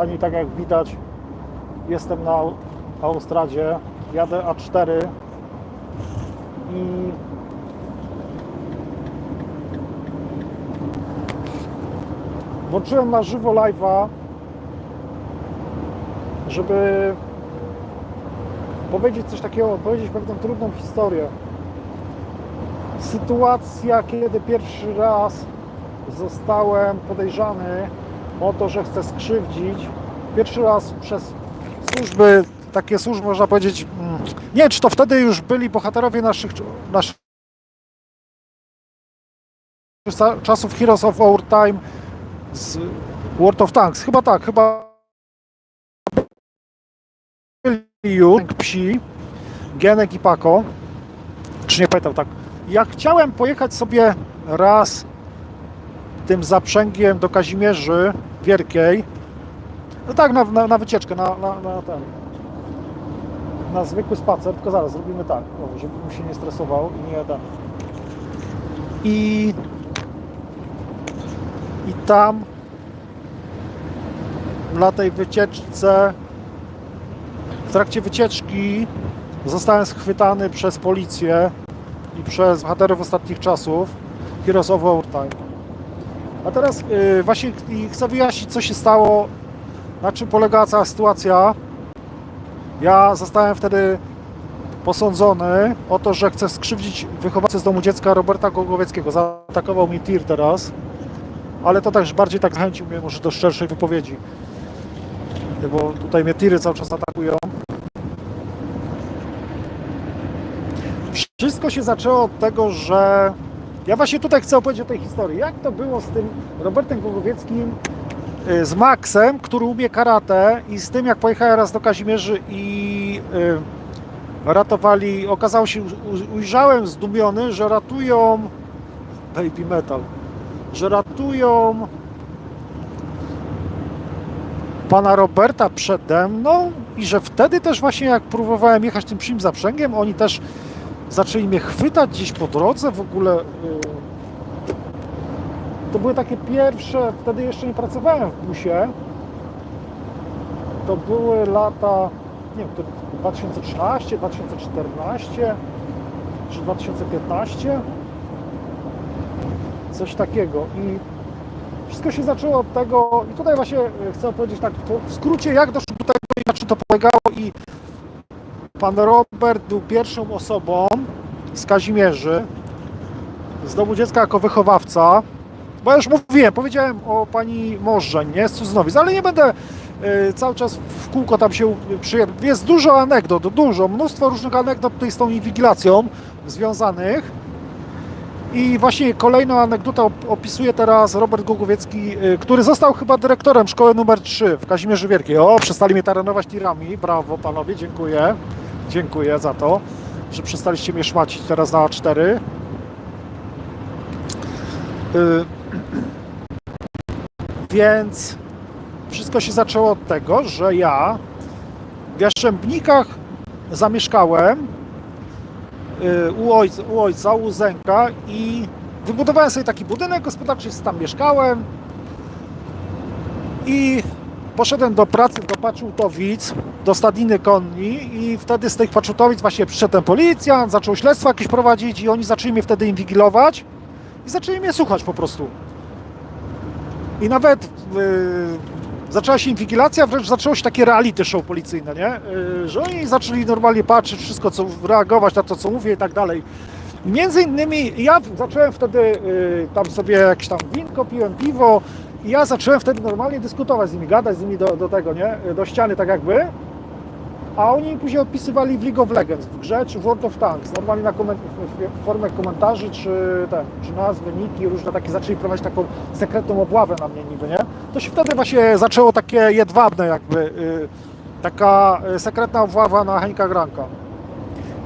Pani, tak jak widać, jestem na au- autostradzie, jadę A4 i włączyłem na żywo live'a, żeby powiedzieć coś takiego, powiedzieć pewną trudną historię. Sytuacja, kiedy pierwszy raz zostałem podejrzany o to, że chcę skrzywdzić. Pierwszy raz przez służby, takie służby można powiedzieć, mm, nie czy to wtedy już byli bohaterowie naszych, naszych czasów Heroes of Our Time z World of Tanks. Chyba tak, chyba byli już psi, Genek i Paco, czy nie pamiętam tak. Ja chciałem pojechać sobie raz tym zaprzęgiem do Kazimierzy Wielkiej. No tak, na, na, na wycieczkę, na, na, na ten. Na zwykły spacer, tylko zaraz zrobimy tak, o, żebym się nie stresował i nie ten. I, I tam na tej wycieczce, w trakcie wycieczki zostałem schwytany przez policję i przez bohaterów ostatnich czasów Heroes of Our Time. A teraz yy, właśnie chcę wyjaśnić, co się stało, na czym polegała cała sytuacja. Ja zostałem wtedy posądzony o to, że chcę skrzywdzić wychowawcę z domu dziecka Roberta Gogowieckiego. Zaatakował mi tir teraz, ale to też bardziej tak zachęcił mnie może do szczerszej wypowiedzi. Bo tutaj mnie tiry cały czas atakują. Wszystko się zaczęło od tego, że ja właśnie tutaj chcę opowiedzieć o tej historii. Jak to było z tym Robertem Głogowieckim, y, z Maxem, który umie karate i z tym jak pojechałem raz do Kazimierzy i y, ratowali, okazało się, ujrzałem zdumiony, że ratują baby metal, że ratują pana Roberta przede mną i że wtedy też właśnie jak próbowałem jechać tym psim zaprzęgiem, oni też zaczęli mnie chwytać gdzieś po drodze w ogóle. y, To były takie pierwsze, wtedy jeszcze nie pracowałem w busie. To były lata, nie wiem, to 2013, 2014 czy 2015. Coś takiego. I wszystko się zaczęło od tego, i tutaj właśnie y, chcę opowiedzieć tak w skrócie, jak doszło do tego i na czym to polegało i Pan Robert był pierwszą osobą z Kazimierzy, z domu dziecka jako wychowawca. Bo ja już mówiłem, powiedziałem o pani Możdżeń, nie? Z Cudzowic, ale nie będę y, cały czas w kółko tam się przyjechał. Jest dużo anegdot, dużo, mnóstwo różnych anegdot tutaj z tą inwigilacją związanych. I właśnie kolejną anegdotę op- opisuje teraz Robert Gogowiecki, y, który został chyba dyrektorem szkoły numer 3 w Kazimierzy Wielkiej. O, przestali mnie taranować tirami. Brawo panowie, dziękuję. Dziękuję za to, że przestaliście mnie szmacić teraz na A4. Y, Więc wszystko się zaczęło od tego, że ja w Jaszczębnikach zamieszkałem y, u ojca, u, ojca, u i wybudowałem sobie taki budynek gospodarczy, tam mieszkałem i poszedłem do pracy do Paczutowic, do stadniny konni i wtedy z tych Paczutowic właśnie przyszedł ten policjant, zaczął śledztwo jakieś prowadzić i oni zaczęli mnie wtedy inwigilować i zaczęli mnie słuchać po prostu. I nawet yy, zaczęła się inwigilacja, wręcz zaczęło się takie reality show policyjne, nie? Yy, że oni zaczęli normalnie patrzeć wszystko, co reagować na to, co mówię i tak dalej. Między innymi ja zacząłem wtedy yy, tam sobie jakieś tam winko, piłem piwo i ja zacząłem wtedy normalnie dyskutować z nimi, gadać z nimi do, do tego, nie? Do ściany tak jakby. A oni później odpisywali w League of Legends, w grze czy w World of Tanks, normalnie na komen- w formie komentarzy, czy, ten, czy nazwy, niki, różne takie, zaczęli prowadzić taką sekretną obławę na mnie niby, nie? To się wtedy właśnie zaczęło takie jedwabne jakby, y, taka y, sekretna obława na Henka Granka.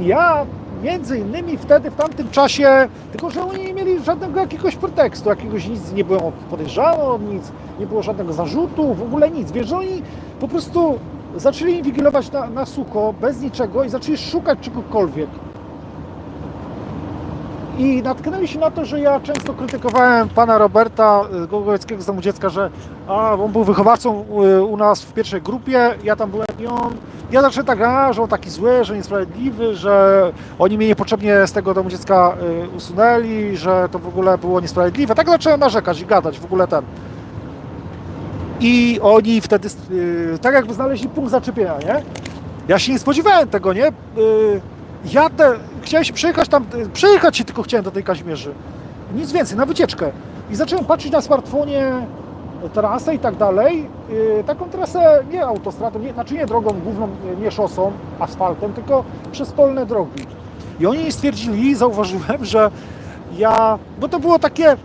I ja między innymi wtedy, w tamtym czasie, tylko że oni nie mieli żadnego jakiegoś pretekstu, jakiegoś nic nie było podejrzano, nic, nie było żadnego zarzutu, w ogóle nic. Wiesz, oni po prostu zaczęli inwigilować na, na sucho, bez niczego i zaczęli szukać czegokolwiek. I natknęli się na to, że ja często krytykowałem pana Roberta y, Gogołeckiego z domu dziecka, że a, on był wychowawcą y, u nas w pierwszej grupie, ja tam byłem i on. Ja zacząłem tak, a, że on taki zły, że niesprawiedliwy, że oni mnie niepotrzebnie z tego domu dziecka y, usunęli, że to w ogóle było niesprawiedliwe. Tak zacząłem narzekać i gadać w ogóle ten. I oni wtedy, y, tak jakby znaleźli punkt zaczepienia, nie? Ja się nie spodziewałem tego, nie? Jadę, chciałem się przejechać tam, przejechać się tylko chciałem do tej Kazimierzy. Nic więcej, na wycieczkę. I zacząłem patrzeć na smartfonie trasę i tak dalej. Y, taką trasę nie autostradą, nie, znaczy nie drogą główną, nie- nie szosą, asfaltem, tylko przez polne drogi. I oni stwierdzili, zauważyłem, że ja, bo to było takie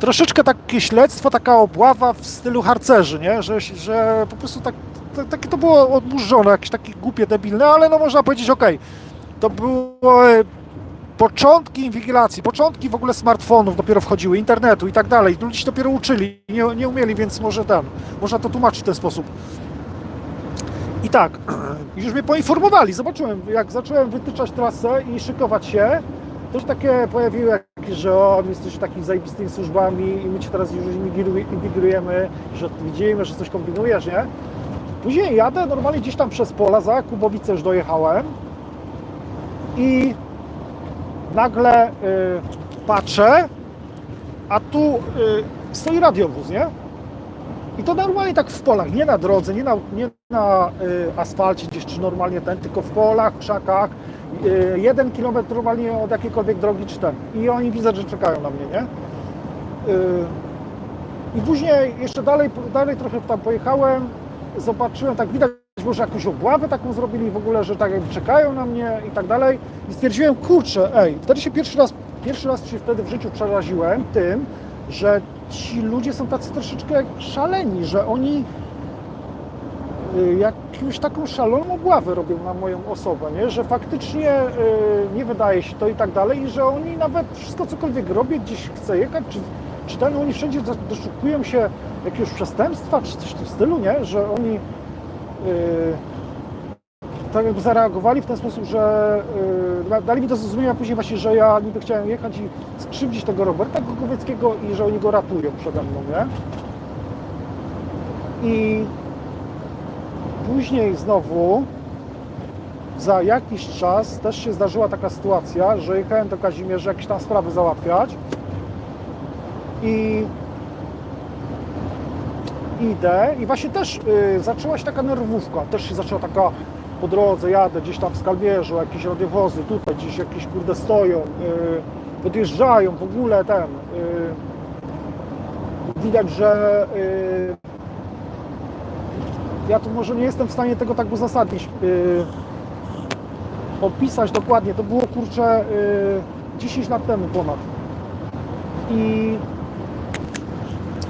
troszeczkę takie śledztwo, taka obława w stylu harcerzy, nie? Że, że po prostu tak, to, takie to było odmurzone, jakieś takie głupie, debilne, ale no można powiedzieć, okej, to było e, początki inwigilacji, początki w ogóle smartfonów dopiero wchodziły, internetu i tak dalej. Ludzie się dopiero uczyli, nie, nie umieli, więc może ten, można to tłumaczyć w ten sposób. I tak, już mnie poinformowali, zobaczyłem, jak zacząłem wytyczać trasę i szykować się, to się takie pojawiły że o, jesteś takimi zajebistymi służbami i my cię teraz już inwigilu- inwigilujemy, że widzimy, że coś kombinujesz, nie? Później jadę normalnie gdzieś tam przez pola, za Kubowice już dojechałem i nagle y, patrzę, a tu y, stoi radiowóz, nie? I to normalnie tak w polach, nie na drodze, nie na, nie na y, asfalcie gdzieś czy normalnie ten, tylko w polach, krzakach, y, jeden kilometr normalnie od jakiejkolwiek drogi czy ten. I oni widzę, że czekają na mnie, nie? Y, I później jeszcze dalej, dalej trochę tam pojechałem, zobaczyłem, tak widać, może jakąś obławę taką zrobili w ogóle, że tak jakby czekają na mnie i tak dalej. I stwierdziłem, kurczę, ej, wtedy się pierwszy raz, pierwszy raz się wtedy w życiu przeraziłem tym, że ci ludzie są tacy troszeczkę szaleni, że oni y, jakąś taką szaloną obławę robią na moją osobę, nie? że faktycznie y, nie wydaje się to i tak dalej, i że oni nawet wszystko cokolwiek robię, gdzieś chcę jechać, czy, czy ten, oni wszędzie do- doszukują się jakiegoś przestępstwa, czy coś w tym stylu, nie? że oni tak jakby zareagowali w ten sposób, że y, da- dali mi do zrozumienia później właśnie, że ja niby chciałem jechać i skrzywdzić tego Roberta Gogowieckiego i że oni go ratują przede mną, nie? I później znowu za jakiś czas też się zdarzyła taka sytuacja, że jechałem do Kazimierza jakieś tam sprawy załatwiać i idę i właśnie też y, zaczęła się taka nerwówka, też się zaczęła taka po drodze, jadę gdzieś tam w Skalmierzu, jakieś radiowozy, tutaj gdzieś jakieś kurde stoją, y, podjeżdżają w ogóle ten, y, widać, że y, ja tu może nie jestem w stanie tego tak uzasadnić, y, opisać dokładnie, to było kurczę y, 10 lat temu ponad. I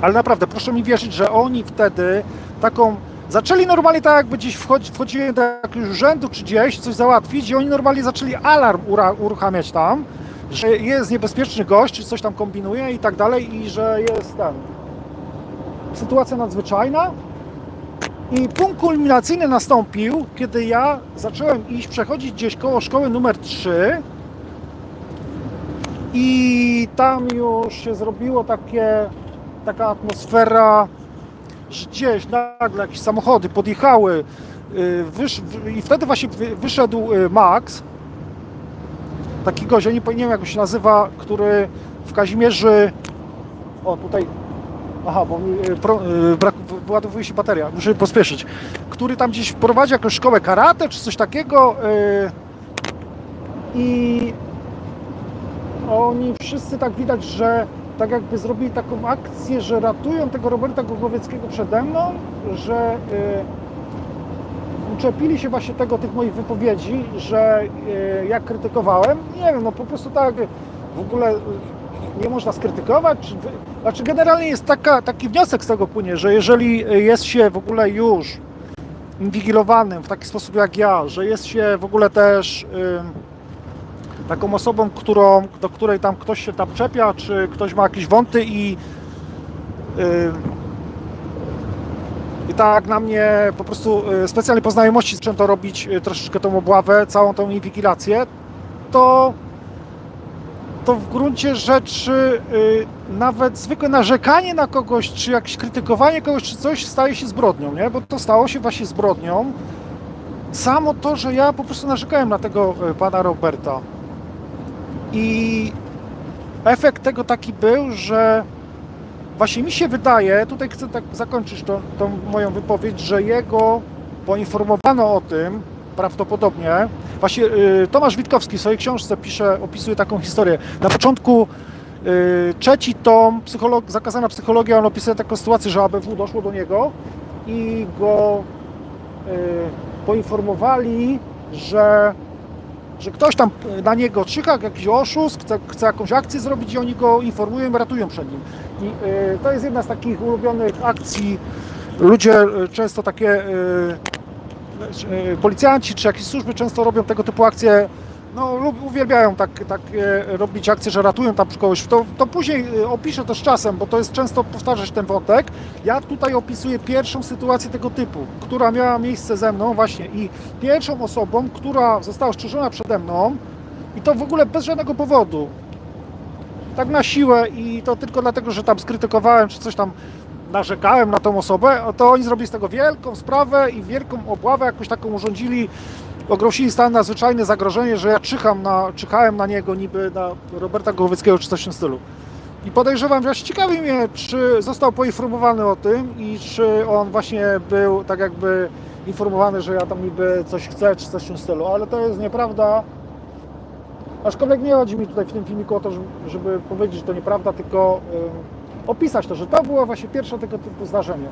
ale naprawdę, proszę mi wierzyć, że oni wtedy taką. Zaczęli normalnie tak, jakby gdzieś wchodzi, do jakiegoś urzędu czy gdzieś, coś załatwić, i oni normalnie zaczęli alarm ura, uruchamiać tam, że jest niebezpieczny gość, czy coś tam kombinuje i tak dalej, i że jest ten. Sytuacja nadzwyczajna. I punkt kulminacyjny nastąpił, kiedy ja zacząłem iść, przechodzić gdzieś koło szkoły numer 3 i tam już się zrobiło takie, taka atmosfera, że gdzieś nagle jakieś samochody podjechały y, wysz, wy- i wtedy właśnie wy- wyszedł y, Max, taki gość, nie pamiętam jak się nazywa, który w Kazimierzy, o tutaj, aha, bo y, pro, brak, wyładowuje się bateria, muszę pospieszyć, który tam gdzieś prowadzi jakąś szkołę karate czy coś takiego i oni wszyscy tak widać, że tak jakby zrobili taką akcję, że ratują tego Roberta Gogowieckiego przede mną, że y, uczepili się właśnie tego, tych moich wypowiedzi, że y, ja krytykowałem. Nie wiem, no po prostu tak w ogóle y, nie można skrytykować. Czy, znaczy generalnie jest taka, taki wniosek z tego płynie, że jeżeli jest się w ogóle już inwigilowanym w taki sposób jak ja, że jest się w ogóle też... taką osobą, którą, do której tam ktoś się tam czepia, czy ktoś ma jakieś wąty i yy, i tak na mnie po prostu yy, specjalnie po znajomości zaczęto robić yy, troszeczkę tą obławę, całą tą inwigilację, to to w gruncie rzeczy y, nawet zwykłe narzekanie na kogoś, czy jakieś krytykowanie kogoś, czy coś staje się zbrodnią, nie? Bo to stało się właśnie zbrodnią. Samo to, że ja po prostu narzekałem na tego y, pana Roberta. I efekt tego taki był, że właśnie mi się wydaje, tutaj chcę tak zakończyć tą, tą moją wypowiedź, że jego poinformowano o tym prawdopodobnie. Właśnie y, Tomasz Witkowski w swojej książce pisze, opisuje taką historię. Na początku y, trzeci tom, psycholog, zakazana psychologia, on opisuje taką sytuację, że ABW doszło do niego i go y, poinformowali, że że ktoś tam na niego czyha, jakiś oszust, chce, chce jakąś akcję zrobić i oni go informują i ratują przed nim. I y, to jest jedna z takich ulubionych akcji. Ludzie y, często takie, policjanci czy jakieś służby często robią tego typu akcje. No, lub uwielbiają tak, tak e, robić akcje, że ratują tam kogoś. To, to później e, opiszę to z czasem, bo to jest często powtarzać ten wątek. Ja tutaj opisuję pierwszą sytuację tego typu, która miała miejsce ze mną właśnie i pierwszą osobą, która została szczerzona przede mną i to w ogóle bez żadnego powodu. Tak na siłę i to tylko dlatego, że tam skrytykowałem czy coś tam narzekałem na tą osobę, to oni zrobili z tego wielką sprawę i wielką obławę jakąś taką urządzili ogłosili stan nadzwyczajne zagrożenie, że ja czyham na, czyhałem na niego niby na Roberta Gołowieckiego czy coś w tym stylu. I podejrzewam, że ciekawi mnie, czy został poinformowany o tym i czy on właśnie był tak jakby informowany, że ja tam niby coś chcę czy coś w tym stylu, ale to jest nieprawda. Aczkolwiek nie chodzi mi tutaj w tym filmiku o to, żeby- powiedzieć, że to nieprawda, tylko opisać to, że to było właśnie pierwsze tego typu zdarzenie.